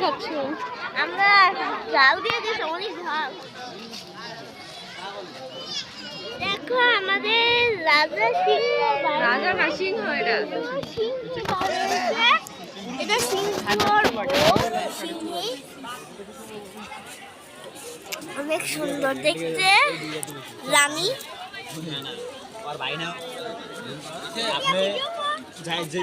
খাচ্ছ আমরা ঝাল দিয়ে দিয়েছি অনেক ঝাল দেখো আমাদের রাজা সিংহ বাড়ি। রাজা না সিংহ এটা সিংহ বাড়ি হয়েছে। এটা সিংহর বউ, সিংহী। অনেক সুন্দর দেখতে রানী और भाई ना आपने जाए जी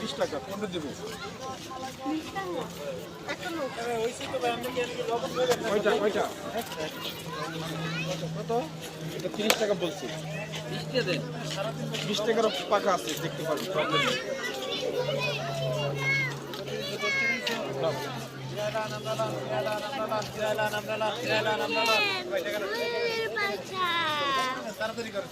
বিশ টাকা পনেরো দেবো। ওইটা ওইটা কত? এটা তিরিশ টাকা বলছি। বিশ টাকার পাকা আছে দেখতে পারবি প্রবলেম তাড়াতাড়ি করো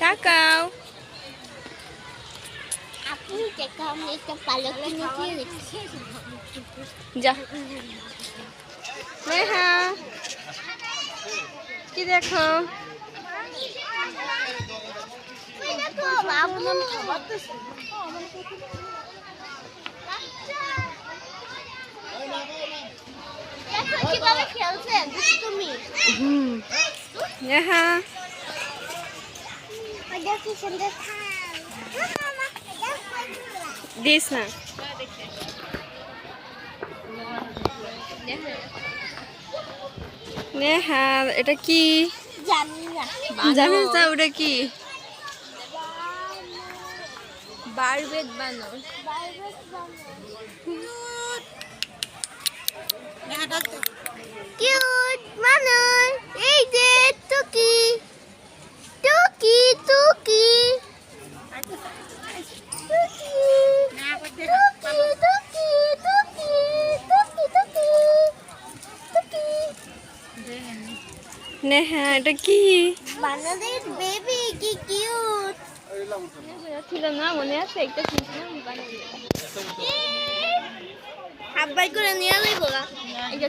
কাকাও। যা। হ্যাঁ কি দেখো? কীভাবে খেলছে তুমি হুম সুন্দর দিস না। নেহা এটা কি? জানি না। জানিস না ওটা কি? বারবেট বানর। কিউট বানর এই যে টুকি টুকি টুকি। নেহা এটা কি? বানরের বেবি কি কিউট ছিল না মনে আছে? একটা কিনছিলাম করে নিয়ে যাইব এটা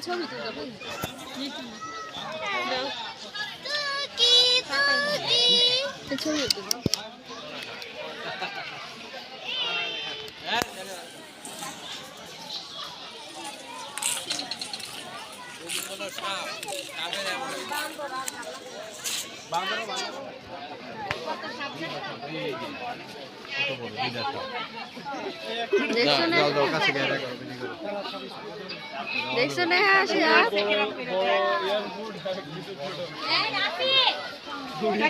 বাংলা বাংলা দেখছ না?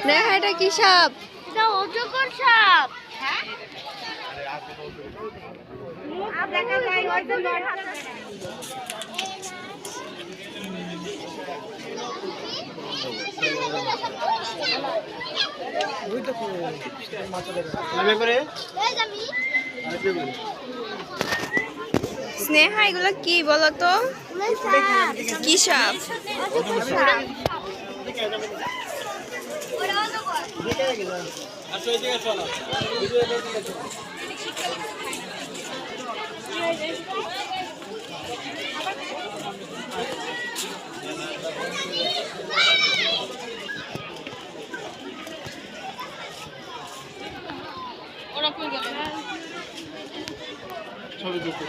নেহা এটা কি সাপ? এটা অজগর সাপ। দেখা যায় করে স্নেহা এগুলো কি বলো তো কি সাপ? আচ্ছা ছবি দেখতে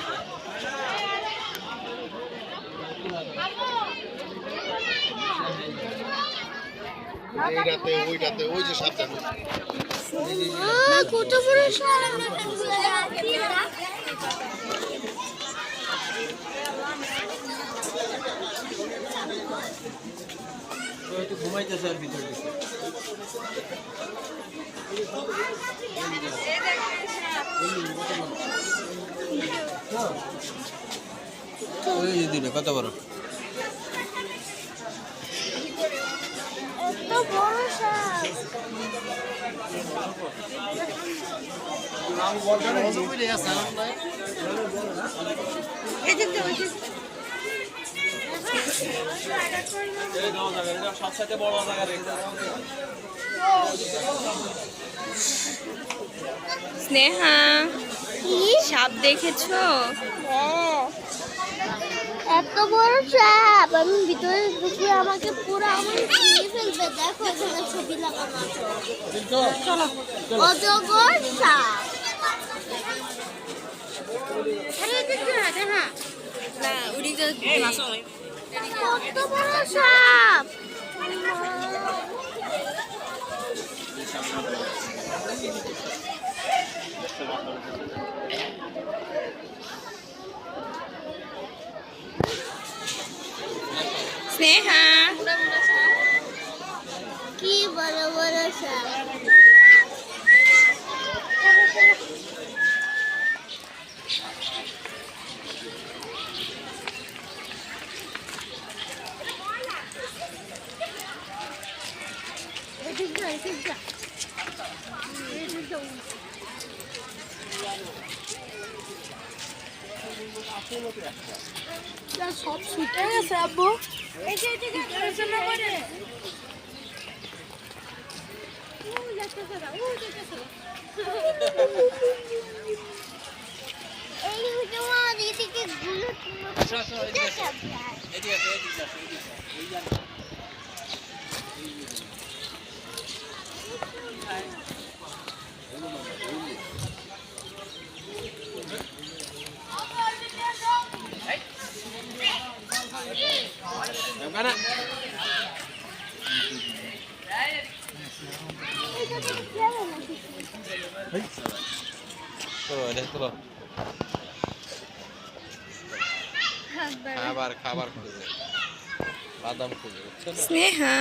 এইটাতে ওইটাতে ওই যে সাবধানে কত বড় সাপ? একটু ঘুমাইতেছে আর ভিতরে ওই দিলে কত বড়? সবসাথে বড় জায়গা স্নেহা কি সাপ দেখেছ? হ্যাঁ। এত বড় সাপ। আমি ভিতরে ঢুকে আমাকে পুরো আমার ফেলবে। দেখো এখানে ছবি লাগানো আছে। অজগর সাপ। আরে দেখো না ওদিকে কত বড় সাপ। স্নেহা। কি বড় বড় সাপ এদিক যা, এদিক যা। এদিক যা। সব ছুটে গেছে আব্বু এই যে এদিকে পড়াশোনা করে। এই তোমার এদিকে গুলো দেখাবে। এদিকে আসো, এদিকে আসো, এদিকে আসো। এই যে যাবে না? চলো। খাবার খাবার খুঁজে। বাদাম খুঁজে স্নেহা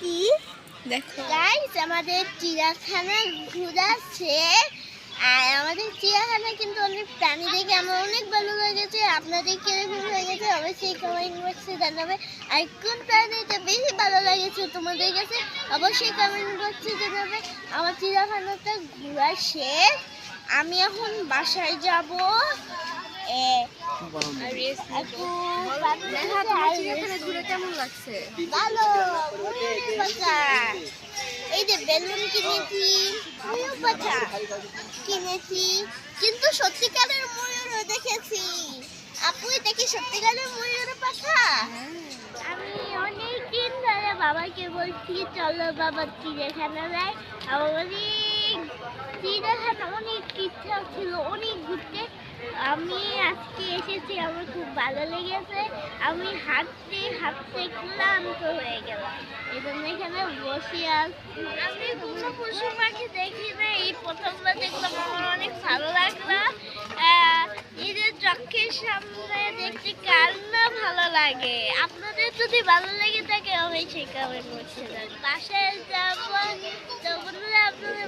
কি? দেখো। গাইস আমাদের চিড়িয়াখানা আর আমাদের চিড়িয়াখানা কিন্তু অনেক প্রাণী দেখে আমার অনেক ভালো লেগেছে আপনাদের কীরকম লেগেছে অবশ্যই কমেন্ট বক্সে জানাবে। আর কোন প্রাণীটা বেশি ভালো লেগেছে তোমাদের কাছে? অবশ্যই কমেন্ট বক্সে জানাবে। আমার চিড়িয়াখানাটা ঘোরা শেষ। আমি এখন বাসায় যাব। কেমন ভালো এই যে বেলুন কিনেছি, ময়ূর কিনেছি, কিন্তু সত্যিকারের দেখেছি। আপু, এটা কি সত্যিকারের ময়ূরের পাখা আমি অনেক দিন ধরে বাবাকে বলছি, চলো বাবা চিড়িয়াখানা যায় আমার অনেক চিড়িয়াখানা ছিল, অনেক ঘুরতে। আমি আজকে এসেছি, আমার খুব ভালো লেগেছে। আমি হাঁটতে হাঁটতে ক্লান্ত হয়ে গেলাম। এই জন্য এখানে বসে আছি। আমি কোনো পশু পাখি দেখি না এই প্রথমবার দেখলাম আমার অনেক ভালো লাগল। নিজের চোখের সামনে দেখতে কার না ভালো লাগে। আপনাদের যদি ভালো লেগে থাকে, অবশ্যই কমেন্ট করতে বাসায় যাব তো বন্ধুরা আপনাদের